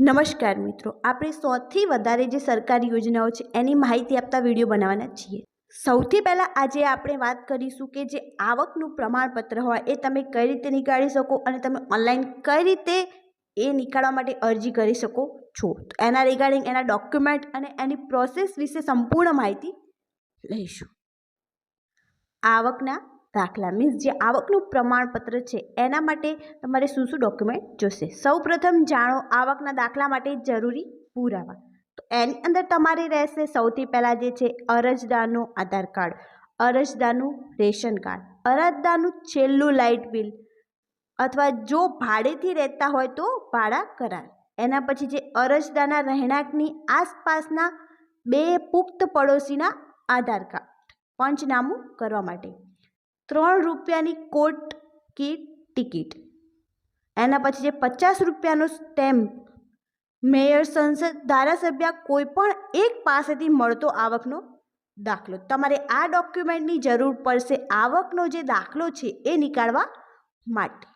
નમસ્કાર મિત્રો, આપણે સૌથી વધારે જે સરકારી યોજનાઓ છે એની માહિતી આપતા વીડિયો બનાવવાના છીએ. સૌથી પહેલાં આજે આપણે વાત કરીશું કે જે આવકનું પ્રમાણપત્ર હોય એ તમે કઈ રીતે નીકાળી શકો અને તમે ઓનલાઈન કઈ રીતે એ નીકાળવા માટે અરજી કરી શકો છો. તો એના રિગાર્ડિંગ એના ડોક્યુમેન્ટ અને એની પ્રોસેસ વિશે સંપૂર્ણ માહિતી લઈશું. આવકના દાખલા. મીન્સ જે આવકનું પ્રમાણપત્ર છે, એના માટે તમારે શું શું ડોક્યુમેન્ટ જોશે? સૌપ્રથમ જાણો આવકના દાખલા માટે જરૂરી પુરાવા. તો એની અંદર તમારે રહેશે સૌથી પહેલાં જે છે, અરજદારનું આધાર કાર્ડ, અરજદારનું રેશન કાર્ડ, અરજદારનું છેલ્લું લાઇટ બિલ, અથવા જો ભાડેથી રહેતા હોય તો ભાડા કરાર. એના પછી જે અરજદારના રહેણાંકની આસપાસના બે પુખ્ત પડોશીના આધાર કાર્ડ. પંચનામું કરવા માટે. ત્રણ રૂપિયાની કોટ કી ટિકિટ. એના પછી જે પચાસ રૂપિયાનો સ્ટેમ્પ, મેયર સંસદ ધારાસભ્ય કોઈ પણ એક પાસેથી મળતો આવકનો દાખલો. તમારે આ ડોક્યુમેન્ટની જરૂર પડશે આવકનો જે દાખલો છે એ નીકાળવા માટે.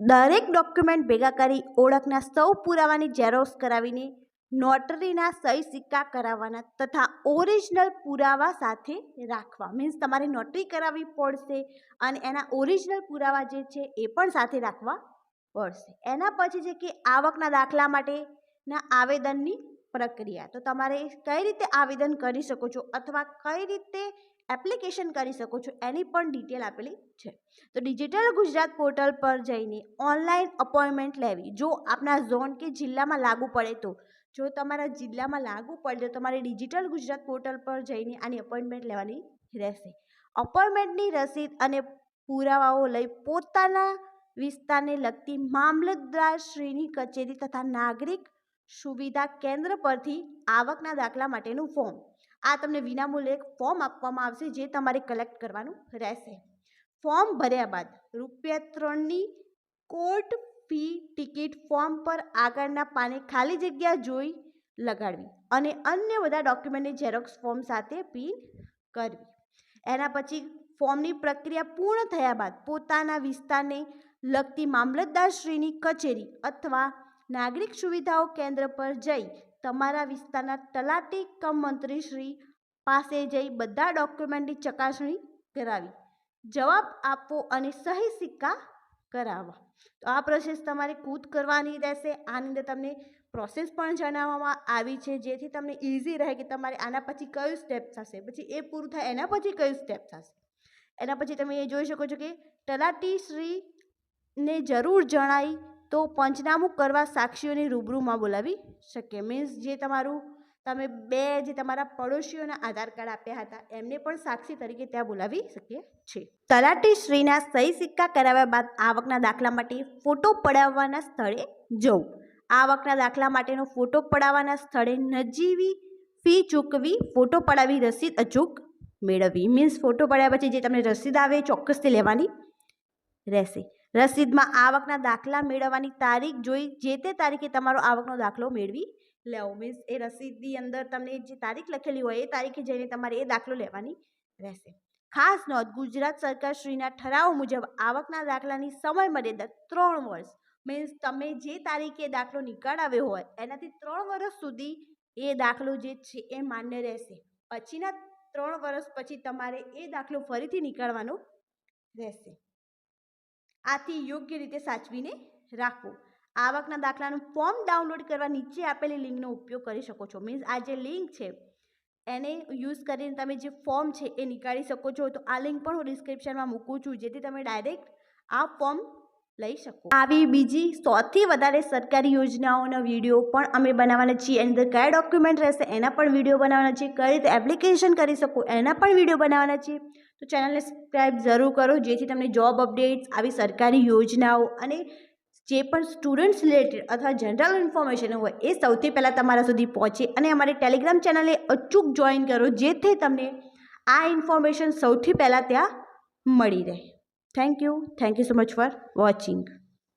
દરેક ડોક્યુમેન્ટ ભેગા કરી ઓળખના સૌ પુરાવાની ઝેરોક્સ કરાવીને નોટરીના સહી સિક્કા કરાવવાના તથા ઓરિજિનલ પુરાવા સાથે રાખવા. મીન્સ તમારે નોટરી કરાવવી પડશે અને એના ઓરિજિનલ પુરાવા જે છે એ પણ સાથે રાખવા પડશે. એના પછી છે કે આવકના દાખલા માટેના આવેદનની પ્રક્રિયા. તો તમારે કઈ રીતે આવેદન કરી શકો છો અથવા કઈ રીતે એપ્લિકેશન કરી શકો છો એની પણ ડિટેલ આપેલી છે. તો ડિજિટલ ગુજરાત પોર્ટલ પર જઈને ઓનલાઈન અપોઇન્ટમેન્ટ લેવી. જો આપના ઝોન કે જિલ્લામાં લાગુ પડે તો જો તમારા જિલ્લામાં લાગુ પડે તો તમારે ડિજિટલ ગુજરાત પોર્ટલ પર જઈને આની અપોઇન્ટમેન્ટ લેવાની રહેશે. અપોઇન્ટમેન્ટની રસીદ અને પુરાવાઓ લઈ પોતાના વિસ્તારને લગતી મામલતદારશ્રીની કચેરી તથા નાગરિક સુવિધા કેન્દ્ર પરથી આવકના દાખલા માટેનું ફોર્મ આ તમને વિનામૂલ્યે ફોર્મ આપવામાં આવશે જે તમારે કલેક્ટ કરવાનું રહેશે. ફોર્મ ભર્યા બાદ રૂપિયા ત્રણની કોર્ટ ફી, ટિકિટ, ફોર્મ પર આગળના પાને ખાલી જગ્યા જોઈ લગાડવી અને અન્ય બધા ડોક્યુમેન્ટની ઝેરોક્સ ફોર્મ સાથે પિન કરવી. એના પછી ફોર્મની પ્રક્રિયા પૂર્ણ થયા બાદ પોતાના વિસ્તારને લગતી મામલતદારશ્રીની કચેરી અથવા નાગરિક સુવિધાઓ કેન્દ્ર પર જઈ તમારા વિસ્તારના તલાટી કમ મંત્રીશ્રી પાસે જઈ બધા ડોક્યુમેન્ટની ચકાસણી કરાવી. જવાબ આપવો અને સહી સિક્કા કરાવવા. તો આ પ્રોસેસ તમારે ખુદ કરવાની રહેશે. આની અંદર તમને પ્રોસેસ પણ જણાવવામાં આવી છે, જેથી તમને ઇઝી રહે કે તમારે આના પછી કયું સ્ટેપ થશે. પછી એ પૂરું થાય, એના પછી કયું સ્ટેપ થશે. એના પછી તમે એ જોઈ શકો છો કે તલાટીશ્રીને જરૂર જણાય તો પંચનામું કરવા સાક્ષીઓને રૂબરૂમાં બોલાવી શકે. મીન્સ જે તમારું તમે બે જે તમારા પડોશીઓના આધાર કાર્ડ આપ્યા હતા, એમને પણ સાક્ષી તરીકે ત્યાં બોલાવી શકીએ છીએ. તલાટી શ્રીના સહી સિક્કા કરાવ્યા બાદ આવકના દાખલા માટે ફોટો પડાવવાના સ્થળે જવું. આવકના દાખલા માટેનો ફોટો પડાવવાના સ્થળે નજીવી ફી ચૂકવી ફોટો પડાવી રસીદ અચૂક મેળવવી મીન્સ ફોટો પડાવ્યા પછી જે તમને રસીદ આવે એ ચોક્કસથી લેવાની રહેશે. રસીદમાં આવકના દાખલા મેળવવાની તારીખ જોઈ જે તે તારીખે તમારો આવકનો દાખલો મેળવી લેવો મીન્સ એ રસીદની અંદર તમને જે તારીખ લખેલી હોય, એ તારીખે જઈને તમારે એ દાખલો લેવાની રહેશે. ખાસ નોંધ, ગુજરાત સરકારશ્રીના ઠરાવ મુજબ આવકના દાખલાની સમય મર્યાદા ત્રણ વર્ષ. મીન્સ તમે જે તારીખે દાખલો નીકળાવ્યો હોય, એનાથી ત્રણ વર્ષ સુધી એ દાખલો જે છે એ માન્ય રહેશે. પછીના ત્રણ વર્ષ પછી તમારે એ દાખલો ફરીથી નીકળવાનો રહેશે. આથી યોગ્ય રીતે સાચવીને રાખવો આવકના દાખલાનું ફોર્મ ડાઉનલોડ કરવા નીચે આપેલી લિંકનો ઉપયોગ કરી શકો છો. મીન્સ આ જે લિંક છે, એને યુઝ કરીને તમે જે ફોર્મ છે એ નીકાળી શકો છો. તો આ લિંક પણ હું ડિસ્ક્રિપ્શનમાં મૂકું છું, જેથી તમે ડાયરેક્ટ આ ફોર્મ લઈ શકો. આવી બીજી સૌથી વધારે સરકારી યોજનાઓના વીડિયો પણ અમે બનાવવાના છીએ. એની અંદર કયા ડોક્યુમેન્ટ રહેશે, એના પણ વીડિયો બનાવવાના છીએ. કઈ રીતે એપ્લિકેશન કરી શકો, એના પણ વીડિયો બનાવવાના છીએ. તો ચેનલને સબસ્ક્રાઈબ જરૂર કરો, જેથી તમને જોબ અપડેટ્સ, આવી સરકારી યોજનાઓ અને જે પણ સ્ટુડન્ટ્સ રિલેટેડ અથવા જનરલ ઇન્ફોર્મેશન હોય, એ સૌથી પહેલાં તમારા સુધી પહોંચે અને અમારી ટેલિગ્રામ ચેનલે અચૂક જોઈન કરો, જેથી તમને આ ઇન્ફોર્મેશન સૌથી પહેલાં ત્યાં મળી રહે. Thank you thank you so much for watching